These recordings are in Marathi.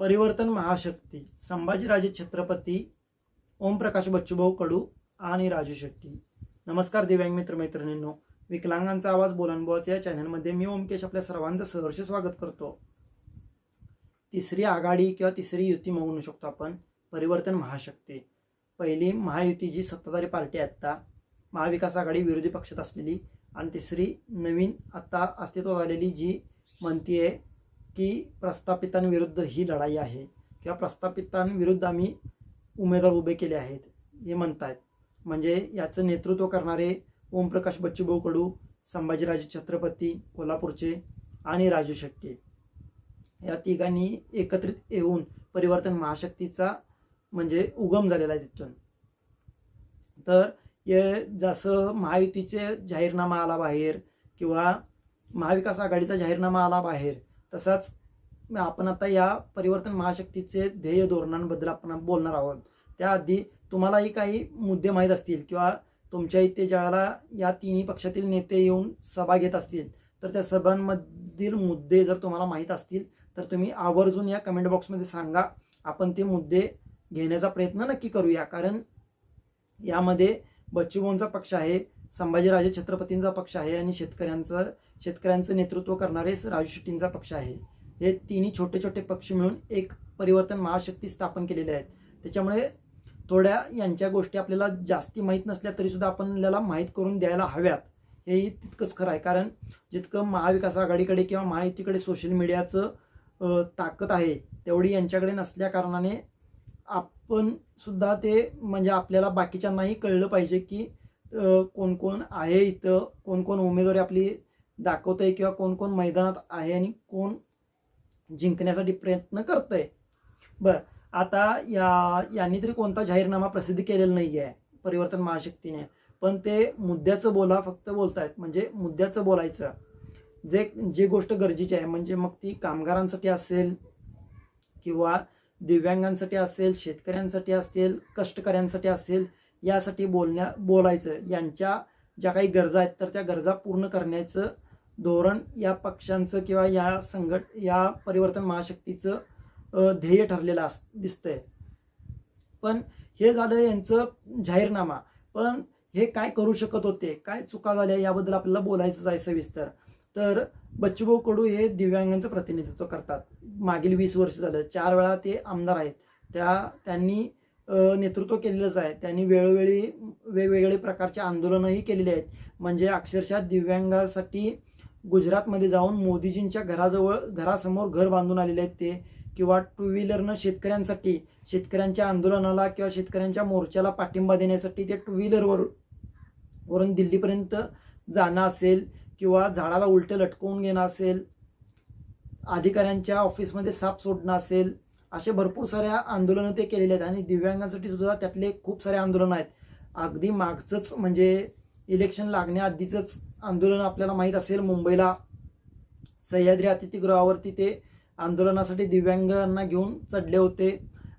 परिवर्तन महाशक्ती संभाजीराजे छत्रपती ओमप्रकाश बच्चूभाऊ कडू आणि राजू शेट्टी. नमस्कार दिव्यांग मित्र मैत्रिणींनो विकलांगांचा आवाज बोलणबोळाच्या या चॅनलमध्ये मी ओमकेश आपल्या सर्वांचं सहर्ष स्वागत करतो. तिसरी आघाडी किंवा तिसरी युती म्हणू शकतो आपण परिवर्तन महाशक्ती. पहिली महायुती जी सत्ताधारी पार्टी आहे आत्ता महाविकास आघाडी विरोधी पक्षात असलेली आणि तिसरी नवीन आत्ता अस्तित्वात आलेली जी म्हणतीये की प्रस्थापितांविरुद्ध ही लढाई आहे. किंवा प्रस्थापितांविरुद्ध आम्ही उमेदवार उभे केले आहेत हे म्हणतायत. म्हणजे याचं नेतृत्व करणारे ओमप्रकाश बच्चूभाऊ कडू संभाजीराजे छत्रपती कोल्हापूरचे आणि राजू शेट्टी. या तिघांनी एकत्रित येऊन परिवर्तन महाशक्तीचा म्हणजे उगम झालेला आहे तिथून. तर हे जसं महायुतीचे जाहीरनामा आला बाहेर किंवा महाविकास आघाडीचा जाहीरनामा आला बाहेर तसाच आपण आता या परिवर्तन महाशक्तीचे ध्येय धोरणांबद्दल आपण बोलणार आहोत. त्याआधी तुम्हालाही काही मुद्दे माहीत असतील किंवा तुमच्या इथे ज्याला या तिन्ही पक्षातील नेते येऊन सभा घेत असतील तर त्या सभांमधील मुद्दे जर तुम्हाला माहीत असतील तर तुम्ही आवर्जून या कमेंट बॉक्समध्ये सांगा. आपण ते मुद्दे घेण्याचा प्रयत्न नक्की करूया. कारण यामध्ये बच्चूभाऊंचा पक्ष आहे संभाजीराजे छत्रपतींचा पक्ष आहे आणि शेतकऱ्यांचा शेतकऱ्यांचं नेतृत्व करणारे राजू शेट्टींचा पक्ष आहे. हे तिन्ही छोटे छोटे पक्ष मिळून एक परिवर्तन महाशक्ती स्थापन केलेले आहेत. त्याच्यामुळे थोड्या यांच्या गोष्टी आपल्याला जास्ती माहीत नसल्या तरीसुद्धा आपल्याला माहीत करून द्यायला हव्यात. हेही तितकंच खरं आहे. कारण जितकं महाविकास आघाडीकडे किंवा महायुतीकडे सोशल मीडियाचं ताकद आहे तेवढी यांच्याकडे नसल्या कारणाने आपण सुद्धा ते म्हणजे आपल्याला बाकीच्यांनाही कळलं पाहिजे की कोण कोण आहे इथं कोण कोण उमेदवारी आपली दाखवत आहे किंवा कोण कोण मैदानात आहे आणि कोण जिंकण्यासाठी प्रयत्न करत आहे बरं आता या यांनी तरी कोणता जाहीरनामा प्रसिद्ध केलेला नाही आहे परिवर्तन महाशक्तीने. पण ते मुद्द्याचं बोला फक्त बोलतायत. म्हणजे मुद्द्याचं बोलायचं. जे जे गोष्ट गरजेची आहे म्हणजे मग ती कामगारांसाठी असेल किंवा दिव्यांगांसाठी असेल शेतकऱ्यांसाठी असेल कष्टकऱ्यांसाठी असेल यासाठी बोलण्या बोलायचं. यांच्या ज्या काही गरजा आहेत तर त्या गरजा पूर्ण करण्याचं धोरण या पक्षांचं किंवा या संघट या परिवर्तन महाशक्तीचं ध्येय ठरलेलं अस दिसतंय. पण हे झालं यांचं जाहीरनामा पण हे काय करू शकत होते काय चुका झाल्या याबद्दल आपल्याला बोलायचंच आहे सविस्तर. तर बच्चूभाऊ कडू हे दिव्यांगांचं प्रतिनिधित्व करतात. मागील वीस वर्ष झालं चार वेळा ते आमदार आहेत. त्या त्यांनी नेतृत्व केलेलंच आहे. त्यांनी वेळोवेळी वेगवेगळे प्रकारचे आंदोलनही केलेले आहेत. म्हणजे अक्षरशः दिव्यांगासाठी गुजरातमध्ये जाऊन मोदीजींच्या घराजवळ घरासमोर घर बांधून आलेले आहेत ते. किंवा टू व्हीलरनं शेतकऱ्यांसाठी शेतकऱ्यांच्या आंदोलनाला किंवा शेतकऱ्यांच्या मोर्चाला पाठिंबा देण्यासाठी ते टू व्हीलरवर वरून दिल्लीपर्यंत जाणं असेल किंवा झाडाला उलटं लटकवून घेणं असेल अधिकाऱ्यांच्या ऑफिसमध्ये साप सोडणं असेल असे भरपूर साऱ्या आंदोलनं ते केलेले आहेत आणि दिव्यांगांसाठी सुद्धा त्यातले खूप सारे आंदोलन आहेत. अगदी मागचंच म्हणजे इलेक्शन लागण्याआधीचंच आंदोलन आपल्याला माहीत असेल मुंबईला सह्याद्री अतिथीगृहावरती ते आंदोलनासाठी दिव्यांगांना घेऊन चढले होते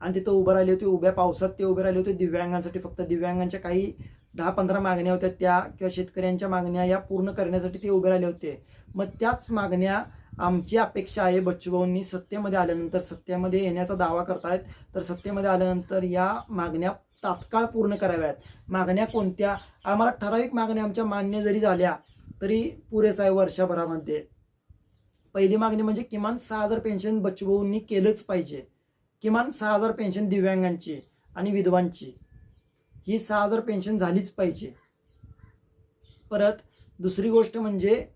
आणि तिथं उभं राहिले होते. उभ्या पावसात ते उभे राहिले होते दिव्यांगांसाठी. फक्त दिव्यांगांच्या काही दहा पंधरा मागण्या होत्या. त्या किंवा शेतकऱ्यांच्या मागण्या या पूर्ण करण्यासाठी ते उभे राहिले होते. मग त्याच मागण्या आमची अपेक्षा आहे बच्चूभाऊंनी सत्तेमध्ये आल्यानंतर सत्तेमध्ये येण्याचा दावा करतायत. तर सत्तेमध्ये आल्यानंतर या मागण्या तात्काळ पूर्ण कराव्यात. मागण्या कोणत्या? आम्हाला ठराविक मागण्या आमच्या मान्य जरी झाल्या तरी पुरेसं आहे वर्षभरामध्ये. पहिली मागणी म्हणजे किमान सहा हजार पेन्शन बच्चूभाऊंनी केलंच पाहिजे. किमान सहा हजार पेन्शन दिव्यांगांची आणि विधवांची. ही सहा हजार पेन्शन झालीच पाहिजे. परत दुसरी गोष्ट म्हणजे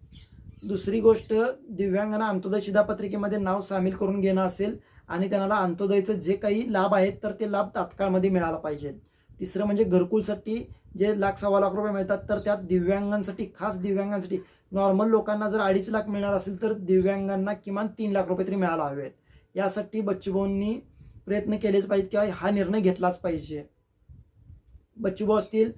दुसरी गोष्ट दिव्यांगांना अंत्योदय शिधापत्रिकेमध्ये नाव सामील करून घेणं असेल आणि त्यांना अंत्योदयचं जे काही लाभ आहेत तर ते लाभ तात्काळमध्ये मिळाला पाहिजेत. तिसरं म्हणजे घरकुलसाठी जे लाख सव्वा लाख रुपये मिळतात तर त्यात दिव्यांगांसाठी खास दिव्यांगांसाठी नॉर्मल लोकांना जर अडीच लाख मिळणार असेल तर दिव्यांगांना किमान तीन लाख रुपये तरी मिळायला हवेत. यासाठी बच्चूभाऊंनी प्रयत्न केलेच पाहिजेत किंवा हा निर्णय घेतलाच पाहिजे. बच्चूभाऊ असतील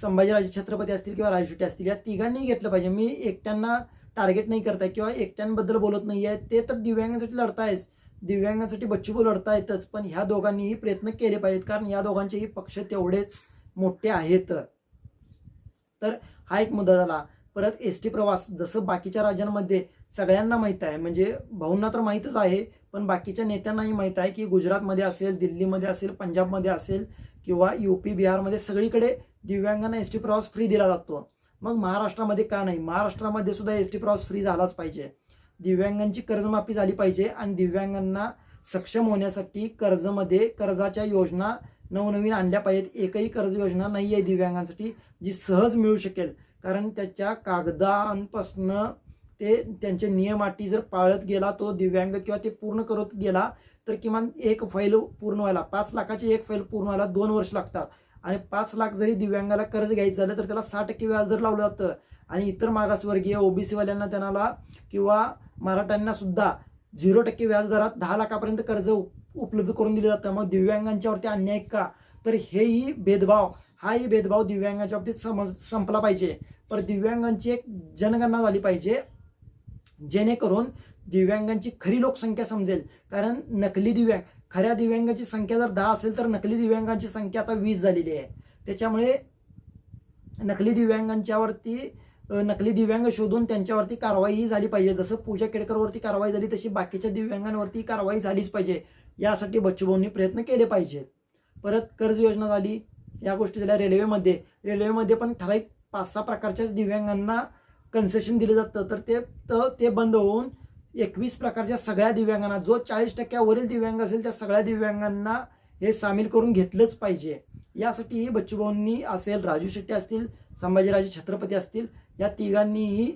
संभाजीराजे छत्रपती असतील किंवा राजशेट्टी असतील या तिघांनी घेतलं पाहिजे. मी एकट्यांना टार्गेट नाही करताय किंवा एकट्यांबद्दल बोलत नाही आहे ते तर दिव्यांगांसाठी लढतायच दिव्यांगांसाठी बच्चूभाऊ लढतायतच पण ह्या दोघांनीही प्रयत्न केले पाहिजेत कारण या दोघांचेही पक्ष तेवढेच मोठे आहेत. तर हा एक मुद्दा झाला. परत एस टी प्रवास जसं बाकीच्या राज्यांमध्ये सगळ्यांना माहीत आहे म्हणजे भाऊंना तर माहीतच आहे पण बाकीच्या नेत्यांनाही माहीत आहे की गुजरातमध्ये असेल दिल्लीमध्ये असेल पंजाबमध्ये असेल किंवा यू पी बिहारमध्ये सगळीकडे दिव्यांगांना एस टी प्रवास फ्री दिला जातो. मग महाराष्ट्रामध्ये का नाही? महाराष्ट्रामध्ये सुद्धा एस टी प्रवास फ्री झालाच पाहिजे. दिव्यांगांची कर्जमाफी झाली पाहिजे आणि दिव्यांगांना सक्षम होण्यासाठी कर्जमध्ये कर्जाच्या योजना नवनवीन आणल्या पाहिजेत. एकही कर्ज योजना नाही आहे दिव्यांगांसाठी जी सहज मिळू शकेल. कारण त्याच्या कागदांपासनं ते त्यांचे नियम अटी जर पाळत गेला तो दिव्यांग किंवा ते पूर्ण करत गेला तर किमान एक फाईल पूर्ण व्हायला पाच लाखाची एक फाईल पूर्ण व्हायला दोन वर्ष लागतात. आणि पाच लाख जरी दिव्यांगाला कर्ज घ्यायचं झालं तर त्याला सहा टक्के व्याज दर लावलं जातं. आणि इतर मागासवर्गीय ओबीसीवाल्यांना त्यांना किंवा मराठ्यांना सुद्धा झिरो टक्के व्याजदरात दहा लाखापर्यंत कर्ज उप- उपलब्ध करून दिलं जातं. मग दिव्यांगांच्यावरती अन्याय का? तर हेही भेदभाव हाही भेदभाव दिव्यांगाच्या बाबतीत समज संपला पाहिजे. पर दिव्यांगांची एक जनगणना झाली पाहिजे जेणेकरून दिव्यांगांची खरी लोकसंख्या समजेल. कारण नकली दिव्यांग खऱ्या दिव्यांगाची संख्या जर दहा असेल तर नकली दिव्यांगांची संख्या आता वीस झालेली आहे. त्याच्यामुळे नकली दिव्यांगांच्यावरती नकली दिव्यांग शोधून त्यांच्यावरती कारवाई झाली पाहिजे. जसं पूजा केडकरवरती कारवाई झाली तशी बाकीच्या दिव्यांगांवरती कारवाई झालीच पाहिजे. यासाठी बच्चूभाऊंनी प्रयत्न केले पाहिजेत परत कर्ज योजना झाली या गोष्टी झाल्या रेल्वेमध्ये. रेल्वेमध्ये पण ठराविक पाच सहा प्रकारच्याच दिव्यांगांना कन्सेशन दिलं जातं. तर ते तर ते बंद होऊन एकवीस प्रकारच्या सगळ्या दिव्यांगांना जो चाळीस टक्क्यावरील दिव्यांग असेल त्या सगळ्या दिव्यांगांना हे सामील करून घेतलंच पाहिजे. यासाठीही बच्चूभाऊंनी असेल राजू शेट्टी असतील संभाजीराजे छत्रपती असतील या तिघांनीही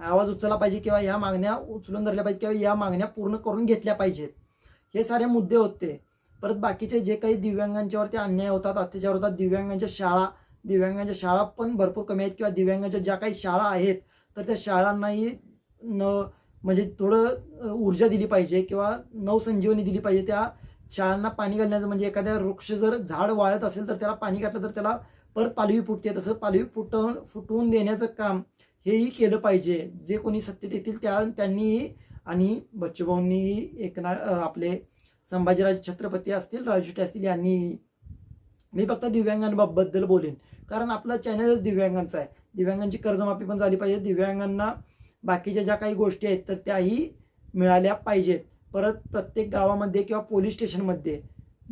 आवाज उचलला पाहिजे किंवा ह्या मागण्या उचलून धरल्या पाहिजेत किंवा या मागण्या पूर्ण करून घेतल्या पाहिजेत. हे सारे मुद्दे होते. परत बाकीचे जे काही दिव्यांगांच्यावरती अन्याय होतात अत्याचार होतात दिव्यांगांच्या शाळा दिव्यांगांच्या शाळा पण भरपूर कमी आहेत किंवा दिव्यांगांच्या ज्या काही शाळा आहेत तर त्या शाळांनाही न म्हणजे थोडं ऊर्जा दिली पाहिजे किंवा नवसंजीवनी दिली पाहिजे. त्या शाळांना पाणी घालण्याचं म्हणजे एखाद्या वृक्ष जर झाड वाळत असेल तर त्याला पाणी घातलं तर त्याला परत पालवी फुटते. तसं पालवी फुटवून फुटवून देण्याचं काम हेही केलं पाहिजे. जे कोणी सत्तेत येतील त्या त्यांनीही आणि बच्चूभाऊंनीही एकना आपले संभाजीराजे छत्रपती असतील राजशेट्टी असतील यांनी मी फक्त दिव्यांगांबाबद्दल बोलेन. कारण आपलं चॅनलच दिव्यांगांचं आहे. दिव्यांगांची कर्जमाफी पण झाली पाहिजे. दिव्यांगांना बाकीच्या ज्या काही गोष्टी आहेत तर त्याही मिळाल्या पाहिजेत. परत प्रत्येक गावामध्ये किंवा पोलीस स्टेशनमध्ये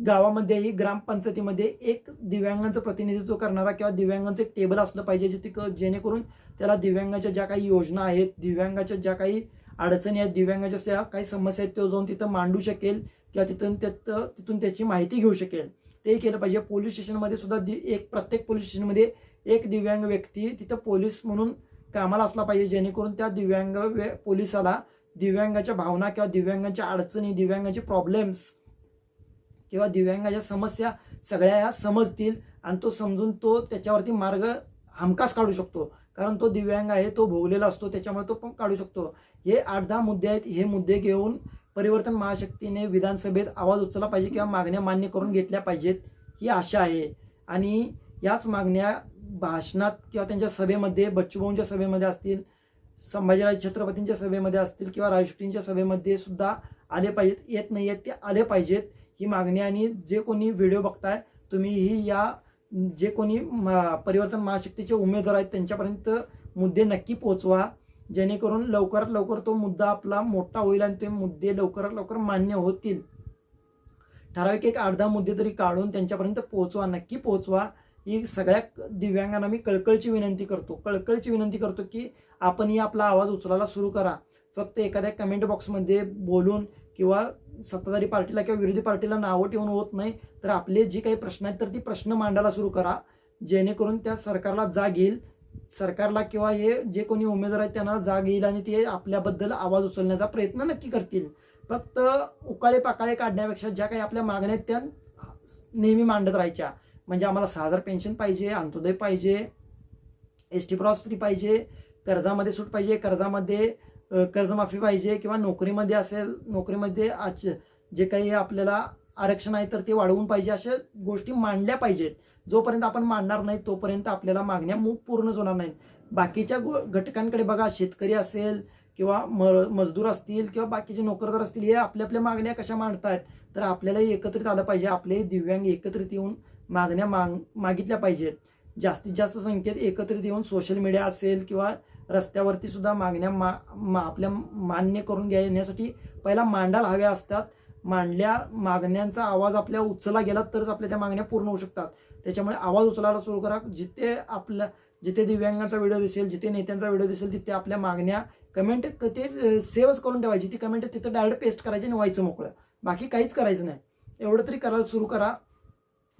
गावामध्येही ग्रामपंचायतीमध्ये एक दिव्यांगांचं प्रतिनिधित्व करणारा किंवा दिव्यांगांचं एक टेबल असलं पाहिजे जिथे जेणेकरून त्याला दिव्यांगाच्या ज्या काही योजना आहेत दिव्यांगाच्या ज्या काही अडचणी आहेत दिव्यांगाच्या ज्या काही समस्या आहेत तो जाऊन तिथं मांडू शकेल किंवा तिथून त्यात तिथून त्याची माहिती घेऊ शकेल. ते केलं पाहिजे. पोलीस स्टेशनमध्ये सुद्धा दि एक प्रत्येक पोलीस स्टेशनमध्ये एक दिव्यांग व्यक्ती तिथं पोलीस म्हणून कामाला असला पाहिजे जेणेकरून त्या दिव्यांग पोलिसाला दिव्यांगाच्या भावना किंवा दिव्यांगाच्या अडचणी दिव्यांगाचे प्रॉब्लेम्स किंवा दिव्यांगाच्या समस्या सगळ्या ह्या समजतील आणि तो समजून तो त्याच्यावरती मार्ग हमखास काढू शकतो. कारण तो दिव्यांग आहे तो भोगलेला असतो त्याच्यामुळे तो पण काढू शकतो. हे आठ दहा मुद्दे आहेत हे मुद्दे घेऊन परिवर्तन महाशक्तीने विधानसभेत आवाज उचलला पाहिजे किंवा मागण्या मान्य करून घेतल्या पाहिजेत ही आशा आहे. आणि याच मागण्या भाषणात किंवा त्यांच्या सभेमध्ये बच्चूभाऊंच्या सभेमध्ये असतील संभाजीराज छत्रपतींच्या सभेमध्ये असतील किंवा राजशेट्टींच्या सभेमध्ये सुद्धा आले पाहिजेत. येत नाही आहेत ते आले पाहिजेत ही मागणी आणि जे कोणी व्हिडिओ बघताय तुम्हीही या जे कोणी म- परिवर्तन महाशक्तीचे उमेदवार आहेत त्यांच्यापर्यंत मुद्दे नक्की पोहोचवा. जेणेकरून लवकरात लवकर तो मुद्दा आपला मोठा होईल आणि ते मुद्दे लवकरात लवकर मान्य होतील. ठराविक एक अर्धा मुद्दे तरी काढून त्यांच्यापर्यंत पोहोचवा नक्की पोहोचवा. ही सगळ्या दिव्यांगांना मी कळकळची विनंती करतो. कळकळची विनंती करतो की आपणही आपला आवाज उचलायला सुरू करा. फक्त एखाद्या कमेंट बॉक्समध्ये बोलून किंवा सत्ताधारी पार्टीला किंवा विरोधी पार्टीला नावं ठेवून होत नाही तर आपले जे काही प्रश्न आहेत तर ती प्रश्न मांडायला सुरू करा. जेणेकरून त्या सरकारला जाग येईल. सरकारला किंवा हे जे कोणी उमेदवार आहेत त्यांना जाग येईल आणि ते आपल्याबद्दल आवाज उचलण्याचा प्रयत्न नक्की करतील. फक्त उकाळे पाकाळे काढण्यापेक्षा ज्या काही आपल्या मागण्या आहेत त्या नेहमी मांडत राहायच्या. म्हणजे आम्हाला सहा हजार पेन्शन पाहिजे अंत्योदय पाहिजे एस टी प्रॉस फ्री पाहिजे कर्जामध्ये सूट पाहिजे कर्जामध्ये कर्जमाफी पाहिजे किंवा नोकरीमध्ये असेल नोकरीमध्ये आज जे काही आपल्याला आरक्षण आहे तर ते वाढवून पाहिजे अशा गोष्टी मांडल्या पाहिजेत. जोपर्यंत आपण मांडणार नाही तोपर्यंत आपल्याला मागण्या मूग पूर्णच होणार नाहीत. बाकीच्या गो घटकांकडे बघा शेतकरी असेल किंवा म मजदूर असतील किंवा बाकीचे नोकरदार असतील हे आपल्या आपल्या मागण्या कशा मांडतायत? तर आपल्यालाही एकत्रित आलं पाहिजे आपले दिव्यांग एकत्रित येऊन मागण्या माग मागितल्या पाहिजेत जास्तीत जास्त संख्येत एकत्रित येऊन सोशल मीडिया असेल किंवा रस्त्यावरती सुद्धा मागण्या मा मा- आपल्या मान्य करून घेण्यासाठी पहिला मांडायला हव्या असतात. मांडल्या मागण्यांचा आवाज आपल्या उचलला गेला तरच आपल्या त्या मागण्या पूर्ण होऊ शकतात. त्याच्यामुळे आवाज उचलायला सुरू करा. जिथे आपल्या जिथे दिव्यांगांचा व्हिडिओ दिसेल जिथे नेत्यांचा व्हिडिओ दिसेल तिथे आपल्या मागण्या कमेंट ते सेव्हच करून ठेवायची. ती कमेंट तिथं डायरेक्ट पेस्ट करायची आणि व्हायचं मोकळं. बाकी काहीच करायचं नाही. एवढं तरी करायला सुरू करा.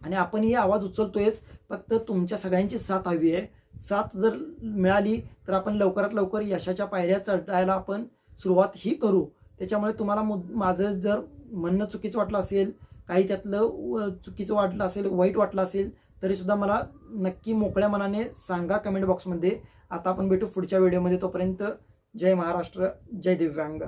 आणि आपण ही आवाज उचलतोयच. फक्त तुमच्या सगळ्यांची साथ हवी आहे. साथ जर मिळाली तर आपण लवकरात लवकर यशाच्या पायऱ्या चढायला आपण सुरुवात ही करू. त्याच्यामुळे तुम्हाला मु माझं जर म्हणणं चुकीचं वाटलं असेल काही त्यातलं व- चुकीचं वाटलं असेल वाईट वाटलं असेल तरीसुद्धा मला नक्की मोकळ्या मनाने सांगा कमेंट बॉक्समध्ये. आता आपण भेटू पुढच्या व्हिडिओमध्ये. तोपर्यंत जय महाराष्ट्र जय दिव्यांग.